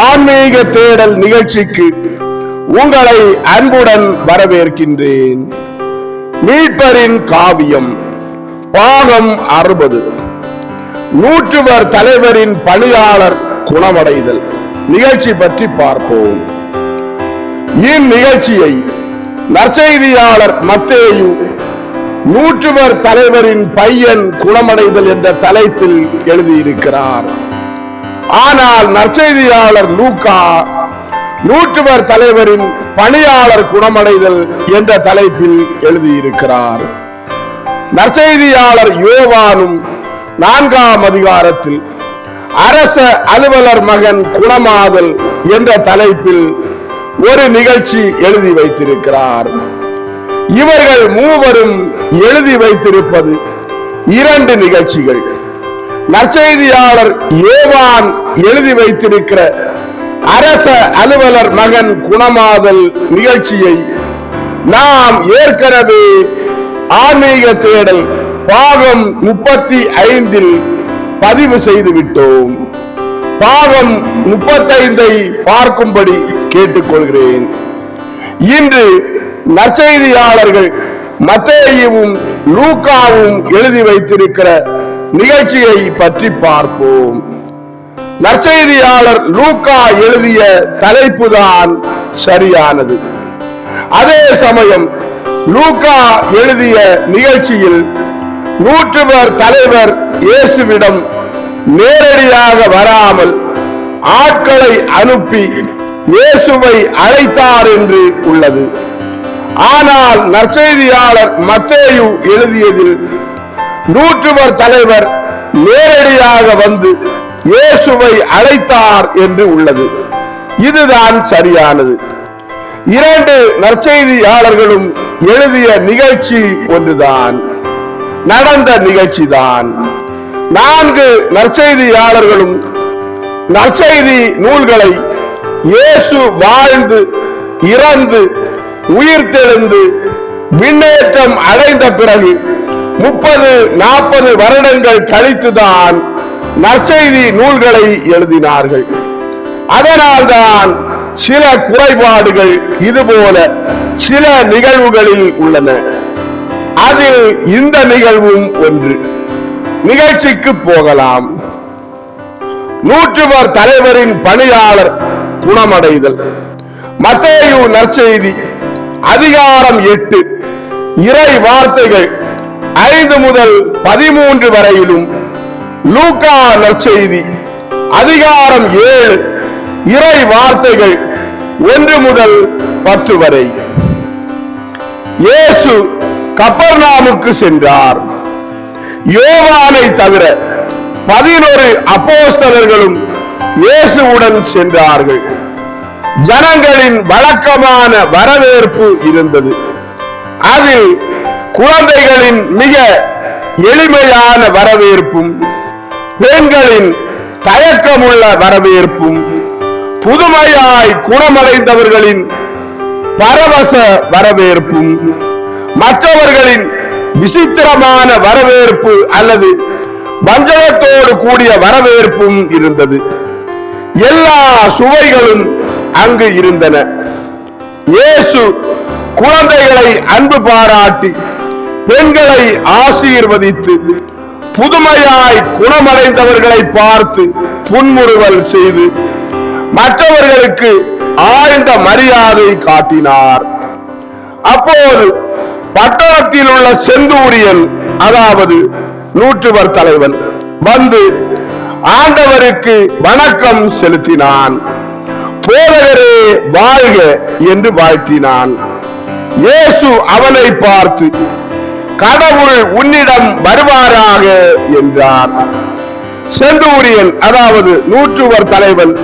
ஆன்மீக தேடல் நிகழ்ச்சிக்கு உங்களை அன்புடன் வரவேற்கின்றேன். மீட்பரின் காவியம் பாகம் அறுபது. நூற்றுவர் தலைவரின் பணியாளர் குணமடைதல். நிகழ்ச்சி பற்றி பார்ப்போம். இந்நிகழ்ச்சியை நற்செய்தியாளர் மத்தேயு நூற்றுவர் தலைவரின் பையன் குணமடைதல் என்ற தலைப்பில் எழுதியிருக்கிறார். ஆனால் நற்செய்தியாளர் லூக்கா நூற்றுவர் தலைவரின் பணியாளர் குணமடைதல் என்ற தலைப்பில் எழுதியிருக்கிறார். நற்செய்தியாளர் யோவானும் நான்காம் அதிகாரத்தில் அரச அலுவலர் மகன் குணமாதல் என்ற தலைப்பில் ஒரு நிகழ்ச்சி எழுதி வைத்திருக்கிறார். இவர்கள் மூவரும் எழுதி வைத்திருப்பது இரண்டு நிகழ்ச்சிகள். நற்செய்தியாளர் ஏவான் எழுதி வைத்திருக்கிற அரச அலுவலர் மகன் குணமாதல் நிகழ்ச்சியை நாம் ஏற்கனவே ஆன்மீக தேடல் பாகம் முப்பத்தி ஐந்தில் பதிவு செய்து விட்டோம் பாகம் முப்பத்தைந்தை பார்க்கும்படி கேட்டுக்கொள்கிறேன். இன்று நற்செய்தியாளர்கள் மத்தேயும் லூக்காவும் எழுதி வைத்திருக்கிற நிகழ்ச்சியை பற்றி பார்ப்போம். நற்செய்தியாளர் லூக்கா எழுதிய தலைப்பு தான் சரியானது. அதே சமயம் லூக்கா எழுதிய நிகழ்ச்சியில் நூற்றுவர் தலைவர் இயேசுவிடம் நேரடியாக வராமல் ஆட்களை அனுப்பி இயேசுவை அழைத்தார் என்று உள்ளது. ஆனால் நற்செய்தியாளர் மத்தேயு எழுதியதில் நூற்றுவர் தலைவர் நேரடியாக வந்து இயேசுவை அழைத்தார் என்று உள்ளது. இதுதான் சரியானது. இரண்டு நற்செய்தியாளர்களும் எழுதிய நிகழ்ச்சி ஒன்றுதான். நடந்த நிகழ்ச்சிதான். நான்கு நற்செய்தியாளர்களும் நற்செய்தி நூல்களை இயேசு வாழ்ந்து இறந்து உயிர்த்தெழுந்து விண்ணேற்றம் அடைந்த பிறகு முப்பது நாற்பது வருடங்கள் கழித்துதான் நற்செய்தி நூல்களை எழுதினார்கள். அதனால்தான் சில குறைபாடுகள் இதுபோல சில நிகழ்வுகளில் உள்ளன. அதில் இந்த நிகழ்வும் ஒன்று. நிகழ்ச்சிக்கு போகலாம். நூற்றுவர் தலைவரின் பணியாளர் குணமடைதல். மத்தேயு நற்செய்தி அதிகாரம் எட்டு இறை வார்த்தைகள். ஐந்து முதல் பதிமூன்று வரையிலும் லூக்கா நற்செய்தி அதிகாரம் ஏழு இறை வார்த்தைகள் ஒன்று முதல் பத்து வரை. இயேசு கப்பர்நாமுக்கு சென்றார். யோவானை தவிர பதினொரு அப்போஸ்தலர்களும் இயேசுவுடன் சென்றார்கள். ஜனங்களின் வழக்கமான வரவேற்பு இருந்தது. அதில் குழந்தைகளின் மிக எளிமையான வரவேற்பும் பெண்களின் தயக்கமுள்ள வரவேற்பும் புதுமையாய் குணமடைந்தவர்களின் பரவச வரவேற்பும் மற்றவர்களின் விசித்திரமான வரவேற்பு அல்லது வஞ்சகத்தோடு கூடிய வரவேற்பும் இருந்தது. எல்லா சுவைகளும் அங்கு இருந்தன. இயேசு குழந்தைகளை அன்பு பாராட்டி பெண்களை ஆசீர்வதித்து புதுமையாய் குணமடைந்தவர்களை பார்த்து புன்முறுவல் செய்து மற்றவர்களுக்கு ஆழ்ந்த மரியாதை காட்டினார். அப்போது பட்டணத்தில் உள்ள செந்தூரியன் அதாவது நூற்றுவர் தலைவன் வந்து ஆண்டவருக்கு வணக்கம் செலுத்தினான். போதகரே வாழ்க என்று வாழ்த்தினான். இயேசு அவனை பார்த்து கடவுள் உன்னிடம் வருவாராக என்றார். செந்தூரியன் அதாவது நூற்றுவர் தலைவன்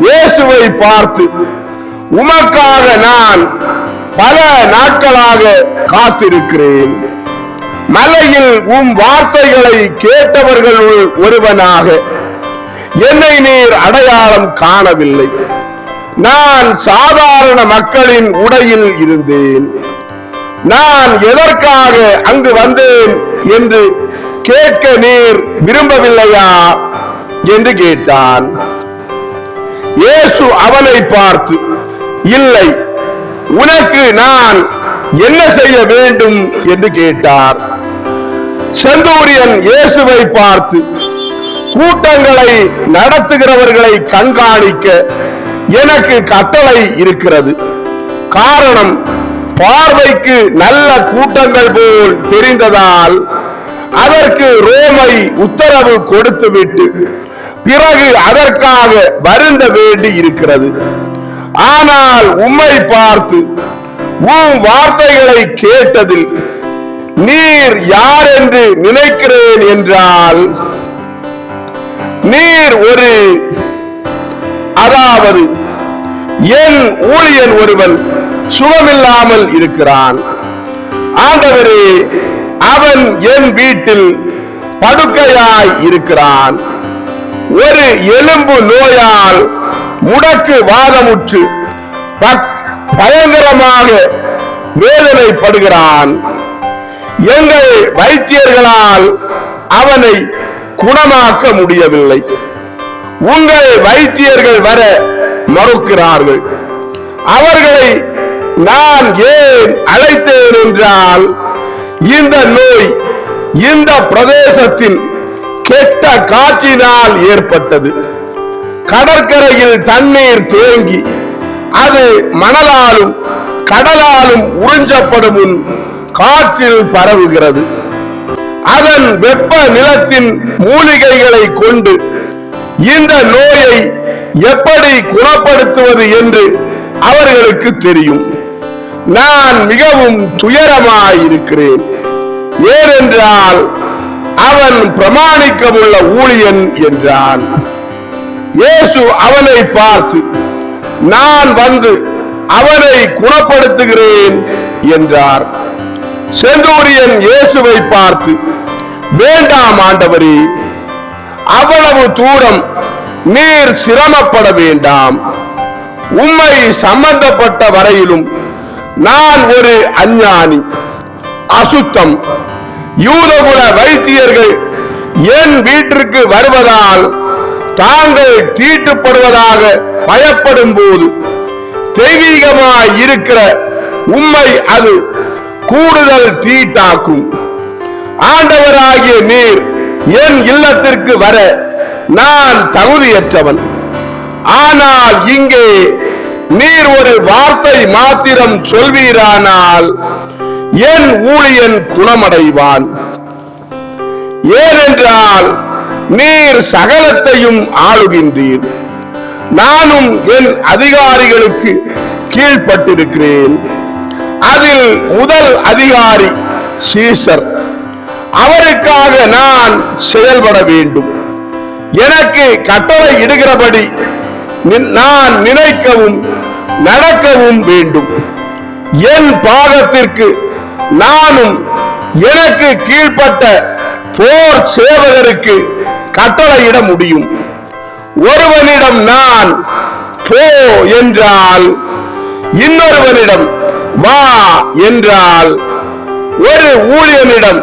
இயேசுவை பார்த்து உமக்காக நான் பல நாட்களாக காத்திருக்கிறேன். மலையில் உம் வார்த்தைகளை கேட்டவர்களுள் ஒருவனாக என்னை நீர் அடையாளம் காணவில்லை. நான் சாதாரண மக்களின் உடையில் இருந்தேன். நான் எதற்காக அங்கு வந்தேன் என்று கேட்க நீர் விரும்பவில்லையா? என்று கேட்டான். இயேசு அவனை பார்த்து இல்லை உனக்கு நான் என்ன செய்ய வேண்டும்? என்று கேட்டார். செந்தூரியன் இயேசுவை பார்த்து கூட்டங்களை நடத்துகிறவர்களை கண்காணிக்க எனக்கு கட்டளை இருக்கிறது. காரணம் பார்வைக்கு நல்ல கூட்டங்கள் போல் தெரிந்ததால் அதற்கு ரோமை உத்தரவு கொடுத்துவிட்டு பிறகு அதற்காக வருந்த வேண்டி இருக்கிறது. ஆனால் உம்மை பார்த்து உன் வார்த்தைகளை கேட்டதில் நீர் யார் என்று நினைக்கிறேன் என்றால் நீர் ஒரு அதாவது என் ஊழியன் ஒருவன் சுகமில்லாமல் இருக்கிறான். ஆண்டவரே அவன் என் வீட்டில் படுக்கையாய் இருக்கிறான். ஒரு எலும்பு நோயால் முடக்கு வாதமுற்று பயங்கரமாக வேதனைப்படுகிறான். எங்கள் வைத்தியர்களால் அவனை குணமாக்க முடியவில்லை. உங்கள் வைத்தியர்கள் வர மறுக்கிறார்கள். அவர்களை நான் ஏன் அழைத்தேன் என்றால் இந்த நோய் இந்த பிரதேசத்தில் கெட்ட காற்றினால் ஏற்பட்டது. கடற்கரையில் தண்ணீர் தேங்கி அது மணலாலும் கடலாலும் உறிஞ்சப்படும் முன் காற்றில் பரவுகிறது. அதன் வெப்ப நிலத்தின் மூலிகைகளை கொண்டு இந்த நோயை எப்படி குணப்படுத்துவது என்று அவர்களுக்கு தெரியும். நான் மிகவும் துயரமாயிருக்கிறேன். ஏனென்றால் அவன் பிரமாணிக்கமுள்ள ஊழியன் என்றான். இயேசு அவனை பார்த்து நான் வந்து அவனை குணப்படுத்துகிறேன் என்றார். செந்தூரியன் இயேசுவை பார்த்து வேண்டாம் ஆண்டவரே அவ்வளவு தூரம் நீர் சிரமப்பட வேண்டாம். உம்மை சம்பந்தப்பட்ட வரையிலும் நான் ஒரு அஞ்ஞானி அசுத்தம். யூதகுல வைத்தியர்கள் என் வீட்டிற்கு வருவதால் தாங்கள் தீட்டுப்படுவதாக பயப்படும் போது தெய்வீகமாய் இருக்கிற உண்மை அது கூடுதல் தீட்டாக்கும். ஆண்டவராகிய நீர் என் இல்லத்திற்கு வர நான் தகுதியற்றவன். ஆனால் இங்கே நீர் ஒரு வார்த்தை மாத்திரம் சொல்வீரானால் என் ஊழியன் குணமடைவான். ஏனென்றால் நீர் சகலத்தையும் ஆளுகின்றீர். நானும் என் அதிகாரிகளுக்கு கீழ்ப்பட்டிருக்கிறேன். அதில் முதல் அதிகாரி சீசர். அவருக்காக நான் செயல்பட வேண்டும். எனக்கு கட்டளை இடுகிறபடி நின்- நான் நினைக்கவும் நடக்கவும் வேண்டும். என் பாகத்திற்கு நானும் எனக்கு கீழ்ப்பட்ட போர் சேவகருக்கு கட்டளையிட முடியும். ஒருவனிடம் நான் போ என்றால் இன்னொருவனிடம் வா என்றால் ஒரு ஊழியனிடம்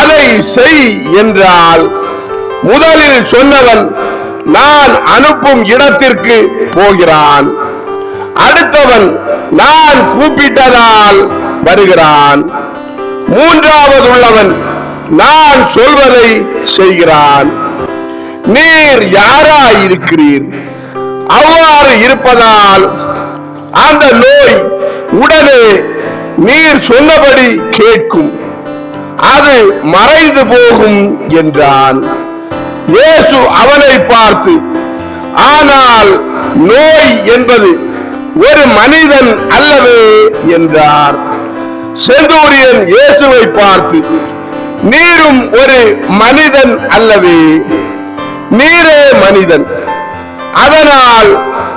அதை செய் என்றால் முதலில் சொன்னவன் நான் அனுப்பும் இடத்திற்கு போகிறான். அடுத்தவன் நான் கூப்பிட்டதால் வருகிறான். மூன்றாவது உள்ளவன் நான் சொல்வதை செய்கிறான். நீர் யாராயிருக்கிறீர்? அவ்வாறு இருப்பதால் அந்த நோய் உடனே நீர் சொன்னபடி கேட்கும். அது மறைந்து போகும் என்றான். இயேசு அவனை பார்த்து ஆனால் நோய் என்பது ஒரு மனிதன் அல்லவே என்றார். செந்தூரியன் இயேசுவை பார்த்து நீரும் ஒரு மனிதன் அல்லவே. நீரே மனிதன். அதனால்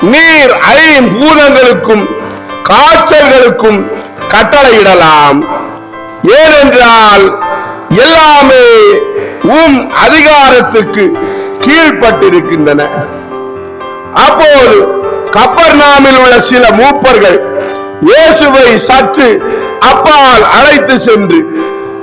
நீர் ஐம்பூதங்களுக்கும் காய்ச்சல்களுக்கும் கட்டளையிடலாம். ஏனென்றால் எல்லாமே உம் அதிகாரத்துக்கு கீழ்ப்பட்டிருக்கின்றன. அப்போது கப்பர் நாமில் உள்ள சில மூப்பர்கள் இயேசுவை சற்று அப்பால் அழைத்து சென்று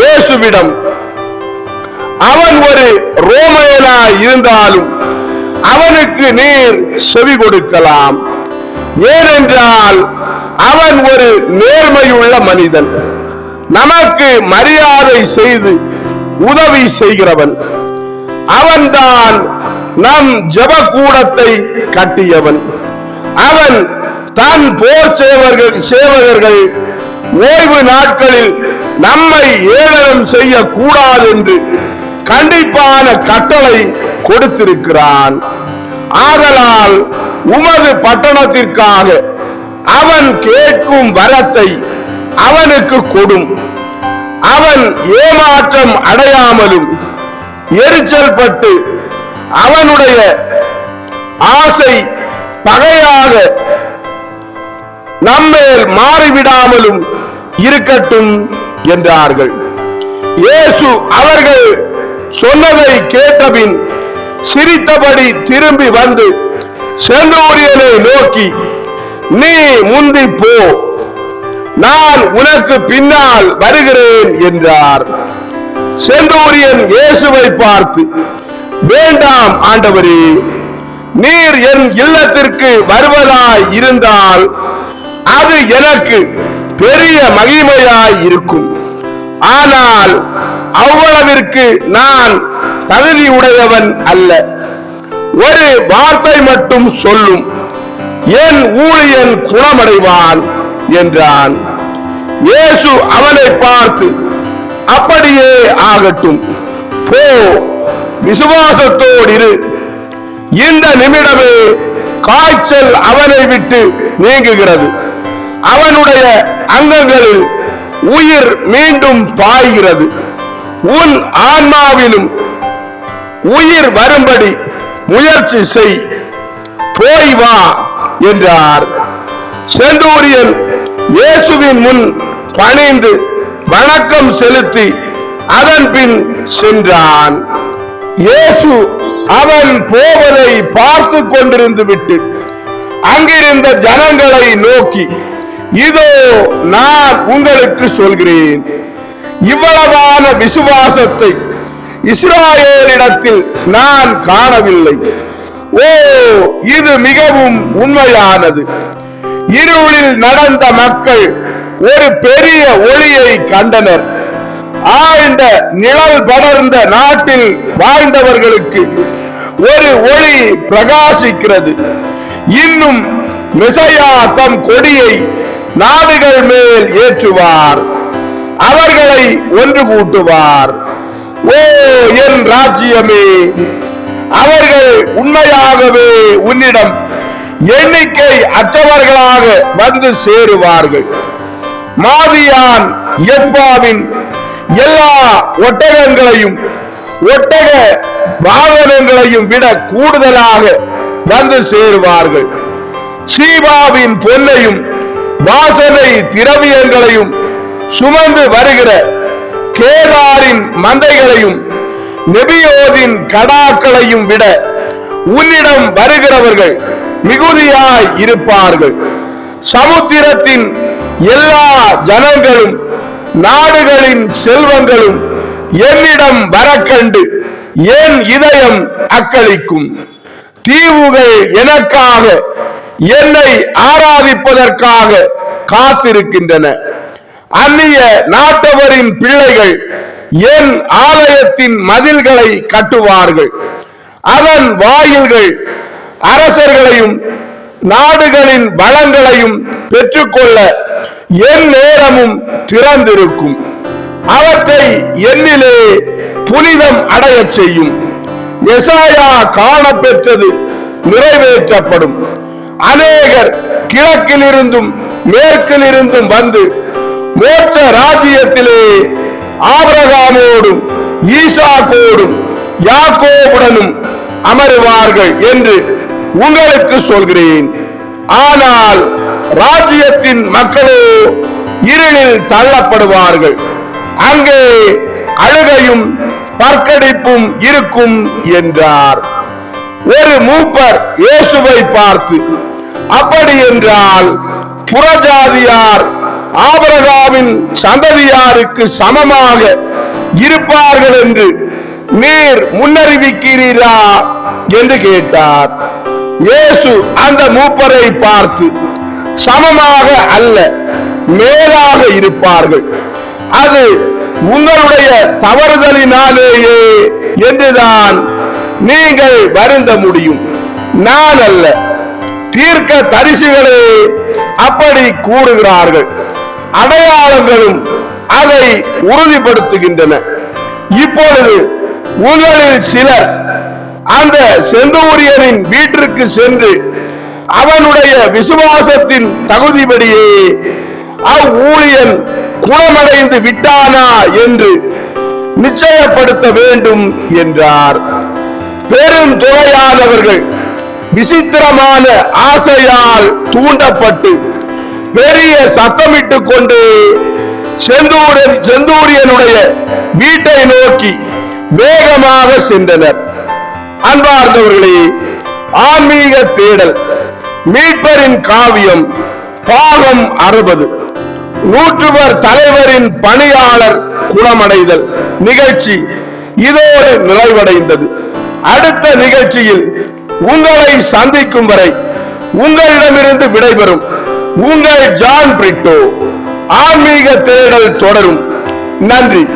இயேசுவிடம் அவன் ஒரு ரோமையனாய் இருந்தாலும் அவனுக்கு நீர் செவி கொடுக்கலாம். ஏனென்றால் அவன் ஒரு நேர்மையுள்ள மனிதன். நமக்கு மரியாதை செய்து உதவி செய்கிறவன். அவன்தான் நம் ஜெபக்கூடத்தை கட்டியவன். அவன் தன் போர் சேவர்கள் சேவகர்கள் ஓய்வு நாட்களில் நம்மை ஏளனம் செய்யக்கூடாது என்று கண்டிப்பான கட்டளை கொடுத்திருக்கிறான். ஆதலால் உமது பட்டணத்திற்காக அவன் கேட்கும் வரத்தை அவனுக்கு கொடும். அவன் ஏமாற்றம் அடையாமலும் எரிச்சல் பட்டு அவனுடைய ஆசை பகையாக நம்மேல் மாறிவிடாமலும் இருக்கட்டும் என்றார்கள். இயேசு அவர்கள் சொன்னதை கேட்டபின் சிரித்தபடி திரும்பி வந்து செந்தூரியனை நோக்கி நீ முந்தி போ. நான் உனக்கு பின்னால் வருகிறேன் என்றார். செந்தூரியன் இயேசுவை பார்த்து வேண்டாம் ஆண்டவரே நீர் என் இல்லத்திற்கு வருவதாய் இருந்தால் அது எனக்கு பெரிய மகிமையாய் இருக்கும். ஆனால் அவ்வளவிற்கு நான் தகுதி உடையவன் அல்ல. ஒரு வார்த்தை மட்டும் சொல்லும். என் ஊழியன் குணமடைவான் என்றான். இயேசு அவனை பார்த்து அப்படியே ஆகட்டும். போ விசுவாசத்தோடு இரு இந்த நிமிடமே காய்ச்சல் அவனை விட்டு நீங்குகிறது. அவனுடைய அங்கங்களில் உயிர் மீண்டும் பாய்கிறது. உன் ஆன்மாவிலும் உயிர் வரும்படி முயற்சி செய். போய் வா என்றார். செந்தூரியன் இயேசுவின் முன் பணிந்து வணக்கம் செலுத்தி அதன் பின் சென்றான். இயேசு அவன் போவதை பார்த்து கொண்டிருந்து விட்டு அங்கிருந்த ஜனங்களை நோக்கி இதோ நான் உங்களுக்கு சொல்கிறேன். இவ்வளவான விசுவாசத்தை இஸ்ராயேலிடத்தில் நான் காணவில்லை. ஓ இது மிகவும் உண்மையானது. இருளில் நடந்த மக்கள் ஒரு பெரிய ஒளியை கண்டனர். ஆழ்ந்த நிழல் படர்ந்த நாட்டில் வாழ்ந்தவர்களுக்கு ஒரு ஒளி பிரகாசிக்கிறது. இன்னும் மிசையா தம் கொடியை நாடுகள் மேல் ஏற்றுவார். அவர்களை ஒன்று கூட்டுவார். ஓ என் ராஜ்யமே அவர்கள் உண்மையாகவே உன்னிடம் எண்ணிக்கை அற்றவர்களாக வந்து சேருவார்கள். மாவியான் எப்பாவின் எல்லா ஒட்டகங்களையும் ஒட்டக வாகனங்களையும் விட கூடுதலாக வந்து சேருவார்கள். சீபாவின் பொன்னையும் வாசனை திரவியங்களையும் சுமந்து வருகிற கேதாரின் மந்தைகளையும் நெபியோதின் கடாக்களையும் விட உன்னிடம் வருகிறவர்கள் மிகுதியாய் இருப்பார்கள். சமுத்திரத்தின் எல்லா ஜனங்களும் நாடுகளின் செல்வங்களும் என்னிடம் வரக்கண்டு என் இதயம் அக்களிக்கும். தீவுகள் எனக்காக என்னை ஆராதிப்பதற்காக காத்திருக்கின்றன. அந்நிய நாட்டவரின் பிள்ளைகள் என் ஆலயத்தின் மதில்களை கட்டுவார்கள். அதன் வாயில்கள் அரசர்களையும் நாடுகளின் வளங்களையும் பெற்றுக்கொள்ள என் நேரமும் திறந்திருக்கும். அவற்றை என்னிலே புனிதம் அடையச் செய்யும். எசாயா காணப்பெற்றது நிறைவேற்றப்படும். அநேகர் கிழக்கிலிருந்தும் மேற்கிலிருந்தும் வந்து மோட்ச ராஜ்யத்திலே ஆபிரகாமோடும் ஈசாக்கோடும் யாக்கோவுடனும் அமருவார்கள் என்று உங்களுக்கு சொல்கிறேன். ஆனால் ராஜ்யத்தின் மக்களோ இருளில் தள்ளப்படுவார்கள். அங்கே அழுகையும் பற்கடிப்பும் இருக்கும் என்றார். ஒரு மூப்பர் இயேசுவை பார்த்து அப்படி என்றால் புறஜாதியார் ஆபரகாவின் சந்ததியாருக்கு சமமாக இருப்பார்கள் என்று நீர் முன்னறிவிக்கிறீரா? என்று கேட்டார். இயேசு அந்த மூப்பரை பார்த்து சமமாக அல்ல மேலாக இருப்பார்கள். அது உங்களுடைய தவறுதலினாலேயே என்றுதான் நீங்கள் வருந்த முடியும். நான் அல்ல தீர்க்க தரிசிகளே அப்படி கூறுகிறார்கள். அடையாளங்களும் அதை உறுதிப்படுத்துகின்றன. இப்பொழுது உங்களில் சிலர் அந்த செந்தூரியனின் வீட்டிற்கு சென்று அவனுடைய விசுவாசத்தின் தகுதிபடியே அவ்வூழியன் குணமடைந்து விட்டானா என்று நிச்சயப்படுத்த வேண்டும் என்றார். பெரும் துறையானவர்கள் விசித்திரமான ஆசையால் தூண்டப்பட்டு பெரிய சத்தமிட்டுக் கொண்டு செந்தூரன் செந்தூரியனுடைய வீட்டை நோக்கி வேகமாக சென்றனர். அன்பார்ந்தவர்களே ஆன்மீக தேடல் மீட்பரின் காவியம் பாகம் அறுபது. நூற்றுவர் தலைவரின் பணியாளர் குணமடைதல் நிகழ்ச்சி இதோடு நிறைவடைந்தது. அடுத்த நிகழ்ச்சியில் உங்களை சந்திக்கும் வரை உங்களிடமிருந்து விடைபெறும் உங்கள் ஜான் பிரிட்டோ. ஆன்மீக தேடல் தொடரும். நன்றி.